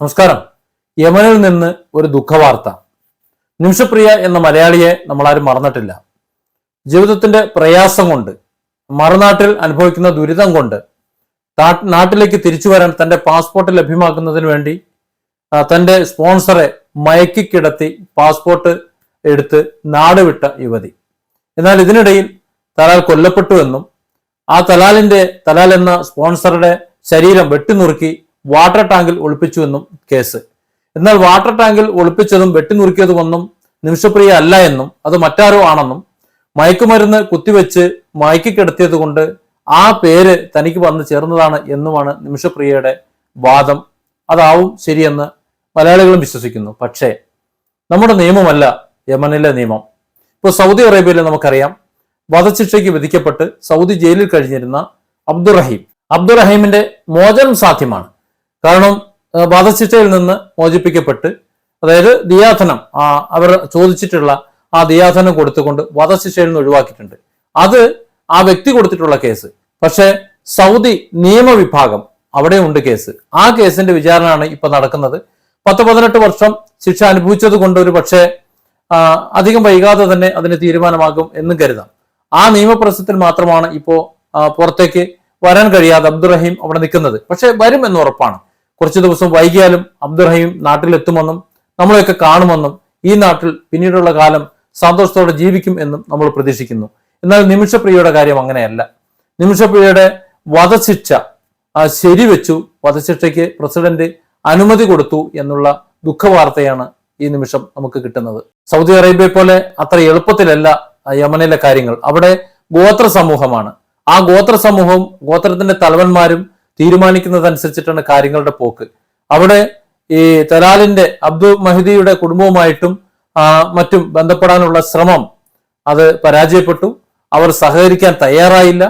നമസ്കാരം. യമനിൽ നിന്ന് ഒരു ദുഃഖവാർത്ത. നിമിഷപ്രിയ എന്ന മലയാളിയെ നമ്മളാരും മറന്നിട്ടില്ല. ജീവിതത്തിന്റെ പ്രയാസം കൊണ്ട് മറുനാട്ടിൽ അനുഭവിക്കുന്ന ദുരിതം കൊണ്ട് നാട്ടിലേക്ക് തിരിച്ചു വരാൻ തന്റെ പാസ്പോർട്ട് ലഭ്യമാക്കുന്നതിന് വേണ്ടി തന്റെ സ്പോൺസറെ മയക്കിക്കിടത്തി പാസ്പോർട്ട് എടുത്ത് നാടുവിട്ട യുവതി. എന്നാൽ ഇതിനിടയിൽ തലാൽ കൊല്ലപ്പെട്ടു എന്നും ആ തലാലിന്റെ തലാൽ എന്ന സ്പോൺസറുടെ ശരീരം വെട്ടിനുറുക്കി വാട്ടർ ടാങ്കിൽ ഒളിപ്പിച്ചുവെന്നും കേസ്. എന്നാൽ വാട്ടർ ടാങ്കിൽ ഒളിപ്പിച്ചതും വെട്ടിനുറുക്കിയതുമൊന്നും നിമിഷപ്രിയ അല്ല എന്നും അത് മറ്റാരോ ആണെന്നും മയക്കുമരുന്ന് കുത്തിവെച്ച് മയക്കിക്കിടത്തിയത് കൊണ്ട് ആ പേര് തനിക്ക് വന്ന് ചേർന്നതാണ് എന്നുമാണ് നിമിഷപ്രിയയുടെ വാദം. അതാവും ശരിയെന്ന് മലയാളികളും വിശ്വസിക്കുന്നു. പക്ഷേ നമ്മുടെ നിയമമല്ല യമനിലെ നിയമം. ഇപ്പോൾ സൗദി അറേബ്യയിൽ നമുക്കറിയാം വധശിക്ഷയ്ക്ക് വിധിക്കപ്പെട്ട് സൗദി ജയിലിൽ കഴിഞ്ഞിരുന്ന അബ്ദുറഹീം. അബ്ദുറഹീമിന്റെ മോചനം സാധ്യമാണ്. കാരണം വധശിക്ഷയിൽ നിന്ന് മോചിപ്പിക്കപ്പെട്ട് അതായത് ദിയാധനം അവർ ചോദിച്ചിട്ടുള്ള ആ ദിയാധനം കൊടുത്തുകൊണ്ട് വധശിക്ഷയിൽ നിന്ന് ഒഴിവാക്കിയിട്ടുണ്ട്. അത് ആ വ്യക്തി കൊടുത്തിട്ടുള്ള കേസ്. പക്ഷേ സൗദി നിയമവിഭാഗം അവിടെ ഉണ്ട് കേസ്. ആ കേസിന്റെ വിചാരണയാണ് ഇപ്പൊ നടക്കുന്നത്. പത്ത് പതിനെട്ട് വർഷം ശിക്ഷ അനുഭവിച്ചത് കൊണ്ട് ഒരു പക്ഷേ അധികം വൈകാതെ തന്നെ അതിന് തീരുമാനമാകും എന്നും കരുതാം. ആ നിയമപ്രശ്നത്തിൽ മാത്രമാണ് ഇപ്പോ പുറത്തേക്ക് വരാൻ കഴിയാതെ അബ്ദുറഹീം അവിടെ നിൽക്കുന്നത്. പക്ഷെ വരും എന്ന് ഉറപ്പാണ്. കുറച്ച് ദിവസം വൈകിയാലും അബ്ദുറഹീം നാട്ടിലെത്തുമെന്നും നമ്മളെയൊക്കെ കാണുമെന്നും ഈ നാട്ടിൽ പിന്നീടുള്ള കാലം സന്തോഷത്തോടെ ജീവിക്കും എന്നും നമ്മൾ പ്രതീക്ഷിക്കുന്നു. എന്നാൽ നിമിഷപ്രിയയുടെ കാര്യം അങ്ങനെയല്ല. നിമിഷപ്രിയയുടെ വധശിക്ഷ ശരിവെച്ചു. വധശിക്ഷയ്ക്ക് പ്രസിഡന്റ് അനുമതി കൊടുത്തു എന്നുള്ള ദുഃഖവാർത്തയാണ് ഈ നിമിഷം നമുക്ക് കിട്ടുന്നത്. സൗദി അറേബ്യയെ പോലെ അത്ര എളുപ്പത്തിലല്ല യമനിലെ കാര്യങ്ങൾ. അവിടെ ഗോത്ര സമൂഹമാണ്. ആ ഗോത്ര സമൂഹവും ഗോത്രത്തിന്റെ തലവന്മാരും തീരുമാനിക്കുന്നതനുസരിച്ചിട്ടാണ് കാര്യങ്ങളുടെ പോക്ക്. അവിടെ ഈ തലാലിന്റെ അബ്ദുൾ മഹിദിയുടെ കുടുംബവുമായിട്ടും മറ്റും ബന്ധപ്പെടാനുള്ള ശ്രമം അത് പരാജയപ്പെട്ടു. അവർ സഹകരിക്കാൻ തയ്യാറായില്ല.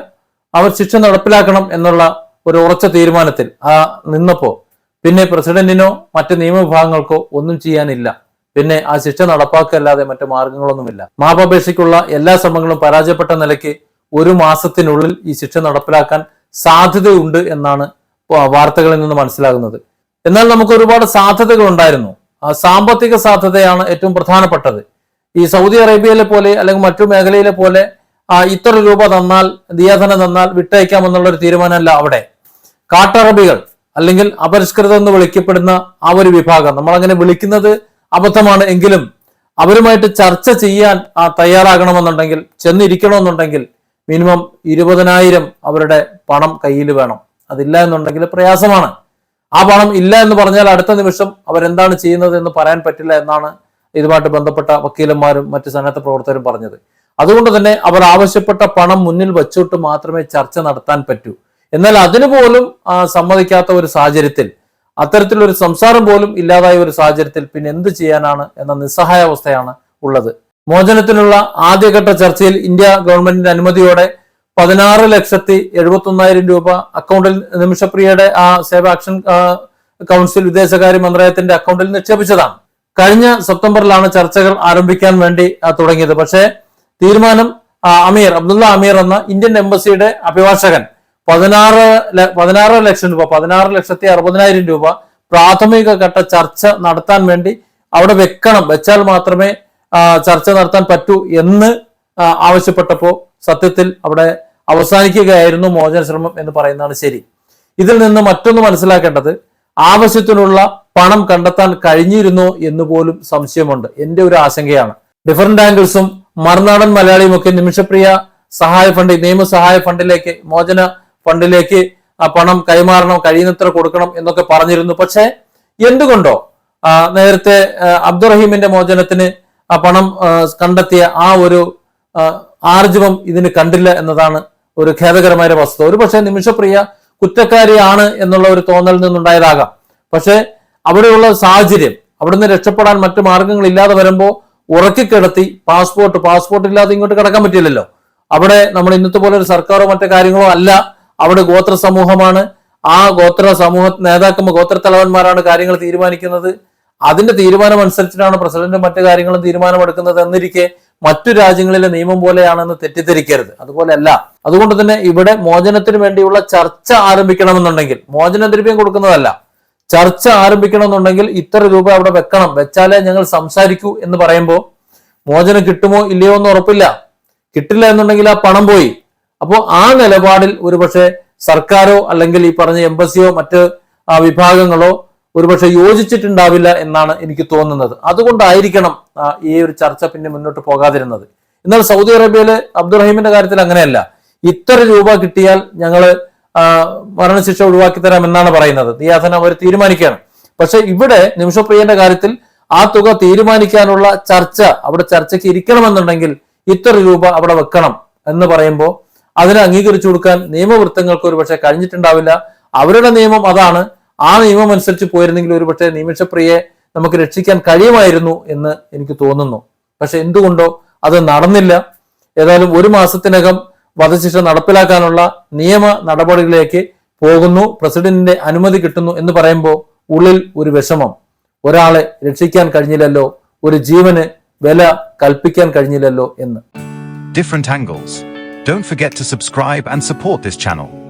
അവർ ശിക്ഷ നടപ്പിലാക്കണം എന്നുള്ള ഒരു ഉറച്ച തീരുമാനത്തിൽ ആ നിന്നപ്പോ. പിന്നെ പ്രസിഡന്റിനോ മറ്റ് നിയമവിഭാഗങ്ങൾക്കോ ഒന്നും ചെയ്യാനില്ല. പിന്നെ ആ ശിക്ഷ നടപ്പാക്കല്ലാതെ മറ്റു മാർഗങ്ങളൊന്നുമില്ല. മാപ്പപേക്ഷയ്ക്കുള്ള എല്ലാ ശ്രമങ്ങളും പരാജയപ്പെട്ട നിലയ്ക്ക് ഒരു മാസത്തിനുള്ളിൽ ഈ ശിക്ഷ നടപ്പിലാക്കാൻ സാധ്യതയുണ്ട് എന്നാണ് വാർത്തകളിൽ നിന്ന് മനസ്സിലാകുന്നത്. എന്നാൽ നമുക്ക് ഒരുപാട് സാധ്യതകൾ ഉണ്ടായിരുന്നു. ആ സാമ്പത്തിക സാധ്യതയാണ് ഏറ്റവും പ്രധാനപ്പെട്ടത്. ഈ സൗദി അറേബ്യയിലെ പോലെ അല്ലെങ്കിൽ മറ്റു മേഖലയിലെ പോലെ ഇത്ര രൂപ തന്നാൽ ദിയാധനം തന്നാൽ വിട്ടയക്കാം എന്നുള്ള ഒരു തീരുമാനമല്ല അവിടെ. കാട്ടറബികൾ അല്ലെങ്കിൽ അപരിഷ്കൃതം എന്ന് വിളിക്കപ്പെടുന്ന ആ ഒരു വിഭാഗം. നമ്മൾ അങ്ങനെ വിളിക്കുന്നത് അബദ്ധമാണ് എങ്കിലും അവരുമായിട്ട് ചർച്ച ചെയ്യാൻ തയ്യാറാകണമെന്നുണ്ടെങ്കിൽ ചെന്നിരിക്കണമെന്നുണ്ടെങ്കിൽ മിനിമം ഇരുപതിനായിരം അവരുടെ പണം കയ്യിൽ വേണം. അതില്ല എന്നുണ്ടെങ്കിൽ പ്രയാസമാണ്. ആ പണം ഇല്ല എന്ന് പറഞ്ഞാൽ അടുത്ത നിമിഷം അവരെന്താണ് ചെയ്യുന്നത് എന്ന് പറയാൻ പറ്റില്ല എന്നാണ് ഇതുമായിട്ട് ബന്ധപ്പെട്ട വക്കീലന്മാരും മറ്റ് സന്നദ്ധ പ്രവർത്തകരും പറഞ്ഞത്. അതുകൊണ്ട് തന്നെ അവർ ആവശ്യപ്പെട്ട പണം മുന്നിൽ വെച്ചിട്ട് മാത്രമേ ചർച്ച നടത്താൻ പറ്റൂ. എന്നാൽ അതിനു പോലും സമ്മതിക്കാത്ത ഒരു സാഹചര്യത്തിൽ അത്തരത്തിലൊരു സംസാരം പോലും ഇല്ലാതായ ഒരു സാഹചര്യത്തിൽ പിന്നെ എന്ത് ചെയ്യാനാണ് എന്ന നിസ്സഹായാവസ്ഥയാണ് ഉള്ളത്. മോചനത്തിനുള്ള ആദ്യഘട്ട ചർച്ചയിൽ ഇന്ത്യ ഗവൺമെന്റിന്റെ അനുമതിയോടെ പതിനാറ് ലക്ഷത്തി എഴുപത്തി ഒന്നായിരം രൂപ അക്കൗണ്ടിൽ നിമിഷപ്രിയയുടെ ആ സേവ ആക്ഷൻ കൗൺസിൽ വിദേശകാര്യ മന്ത്രാലയത്തിന്റെ അക്കൗണ്ടിൽ നിക്ഷേപിച്ചതാണ്. കഴിഞ്ഞ സെപ്റ്റംബറിലാണ് ചർച്ചകൾ ആരംഭിക്കാൻ വേണ്ടി തുടങ്ങിയത്. പക്ഷേ തീരുമാനം അമീർ അബ്ദുള്ള അമീർ എന്ന ഇന്ത്യൻ എംബസിയുടെ അഭിഭാഷകൻ പതിനാറ് പതിനാറ് ലക്ഷം രൂപ പതിനാറ് ലക്ഷത്തി അറുപതിനായിരം രൂപ പ്രാഥമിക ഘട്ട ചർച്ച നടത്താൻ വേണ്ടി അവിടെ വെക്കണം. വെച്ചാൽ മാത്രമേ ചർച്ച നടത്താൻ പറ്റൂ എന്ന് ആവശ്യപ്പെട്ടപ്പോ സത്യത്തിൽ അവിടെ അവസാനിക്കുകയായിരുന്നു മോചന ശ്രമം എന്ന് പറയുന്നതാണ് ശരി. ഇതിൽ നിന്ന് മറ്റൊന്ന് മനസ്സിലാക്കേണ്ടത് ആവശ്യത്തിനുള്ള പണം കണ്ടെത്താൻ കഴിഞ്ഞിരുന്നോ എന്ന് പോലും സംശയമുണ്ട്. എന്റെ ഒരു ആശങ്കയാണ്. ഡിഫറന്റ് ആംഗിൾസും മറുനാടൻ മലയാളിയും ഒക്കെ നിമിഷപ്രിയ സഹായ ഫണ്ട് നിയമസഹായ ഫണ്ടിലേക്ക് മോചന ഫണ്ടിലേക്ക് പണം കൈമാറണം കഴിയുന്നത്ര കൊടുക്കണം എന്നൊക്കെ പറഞ്ഞിരുന്നു. പക്ഷേ എന്തുകൊണ്ടോ നേരത്തെ അബ്ദുറഹീമിന്റെ മോചനത്തിന് ആ പണം കണ്ടെത്തിയ ആ ഒരു ആർജവം ഇതിന് കണ്ടില്ല എന്നതാണ് ഒരു ഖേദകരമായ വസ്തുത. ഒരു പക്ഷേ നിമിഷപ്രിയ കുറ്റക്കാരിയാണ് എന്നുള്ള ഒരു തോന്നൽ നിന്നുണ്ടായതാകാം. പക്ഷേ അവിടെയുള്ള സാഹചര്യം അവിടുന്ന് രക്ഷപ്പെടാൻ മറ്റു മാർഗങ്ങൾ ഇല്ലാതെ വരുമ്പോൾ ഉറക്കിക്കിടത്തി പാസ്പോർട്ട് പാസ്പോർട്ട് ഇല്ലാതെ ഇങ്ങോട്ട് കിടക്കാൻ പറ്റില്ലല്ലോ അവിടെ നമ്മൾ ഇന്നത്തെ പോലെ ഒരു സർക്കാരോ മറ്റു കാര്യങ്ങളോ അല്ല. അവിടെ ഗോത്ര സമൂഹമാണ്. ആ ഗോത്ര സമൂഹ നേതാക്കന്മാർ ഗോത്ര തലവന്മാരാണ് കാര്യങ്ങൾ തീരുമാനിക്കുന്നത്. അതിന്റെ തീരുമാനം അനുസരിച്ചിട്ടാണ് പ്രസിഡന്റ് മറ്റു കാര്യങ്ങളും തീരുമാനമെടുക്കുന്നത് എന്നിരിക്കെ മറ്റു രാജ്യങ്ങളിലെ നിയമം പോലെയാണെന്ന് തെറ്റിദ്ധരിക്കരുത്. അതുപോലെയല്ല അതുകൊണ്ട് തന്നെ ഇവിടെ മോചനത്തിന് വേണ്ടിയുള്ള ചർച്ച ആരംഭിക്കണമെന്നുണ്ടെങ്കിൽ മോചനദ്രവ്യം കൊടുക്കുന്നതല്ല ചർച്ച ആരംഭിക്കണമെന്നുണ്ടെങ്കിൽ ഇത്ര രൂപ അവിടെ വെക്കണം വെച്ചാലേ ഞങ്ങൾ സംസാരിക്കൂ എന്ന് പറയുമ്പോൾ മോചനം കിട്ടുമോ ഇല്ലയോ എന്ന് ഉറപ്പില്ല. കിട്ടില്ല എന്നുണ്ടെങ്കിൽ ആ പണം പോയി. അപ്പോൾ ആ നിലപാടിൽ ഒരുപക്ഷെ സർക്കാരോ അല്ലെങ്കിൽ ഈ പറഞ്ഞ എംബസിയോ മറ്റ് വിഭാഗങ്ങളോ ഒരുപക്ഷെ യോജിച്ചിട്ടുണ്ടാവില്ല എന്നാണ് എനിക്ക് തോന്നുന്നത്. അതുകൊണ്ടായിരിക്കണം ഈ ഒരു ചർച്ച പിന്നെ മുന്നോട്ട് പോകാതിരുന്നത്. എന്നാൽ സൗദി അറേബ്യയിലെ അബ്ദുറഹീമിന്റെ കാര്യത്തിൽ അങ്ങനെയല്ല. ഇത്ര രൂപ കിട്ടിയാൽ ഞങ്ങൾ ആ, മരണശിക്ഷ ഒഴിവാക്കി തരാം എന്നാണ് പറയുന്നത്. നിയാസന അവർ തീരുമാനിക്കുകയാണ്. പക്ഷെ ഇവിടെ നിമിഷപ്രിയന്റെ കാര്യത്തിൽ ആ തുക തീരുമാനിക്കാനുള്ള ചർച്ച അവിടെ ചർച്ചയ്ക്ക് ഇരിക്കണമെന്നുണ്ടെങ്കിൽ ഇത്ര രൂപ അവിടെ വെക്കണം എന്ന് പറയുമ്പോൾ അതിനെ അംഗീകരിച്ചു കൊടുക്കാൻ നിയമവൃത്തങ്ങൾക്ക് ഒരുപക്ഷെ കഴിഞ്ഞിട്ടുണ്ടാവില്ല. അവരുടെ നിയമം അതാണ്. ആ നിയമം അനുസരിച്ച് പോയിരുന്നെങ്കിൽ ഒരുപക്ഷെ നിയമിച്ചപ്രിയെ നമുക്ക് രക്ഷിക്കാൻ കഴിയുമായിരുന്നു എന്ന് എനിക്ക് തോന്നുന്നു. പക്ഷെ എന്തുകൊണ്ടോ അത് നടന്നില്ല. ഏതായാലും ഒരു മാസത്തിനകം വധശിക്ഷ നടപ്പിലാക്കാനുള്ള നിയമ നടപടികളിലേക്ക് പോകുന്നു. പ്രസിഡന്റിന്റെ അനുമതി കിട്ടുന്നു എന്ന് പറയുമ്പോൾ ഉള്ളിൽ ഒരു വിഷമം. ഒരാളെ രക്ഷിക്കാൻ കഴിഞ്ഞില്ലല്ലോ. ഒരു ജീവന് വില കൽപ്പിക്കാൻ കഴിഞ്ഞില്ലല്ലോ എന്ന്. Different angles. Don't forget to subscribe and support this channel.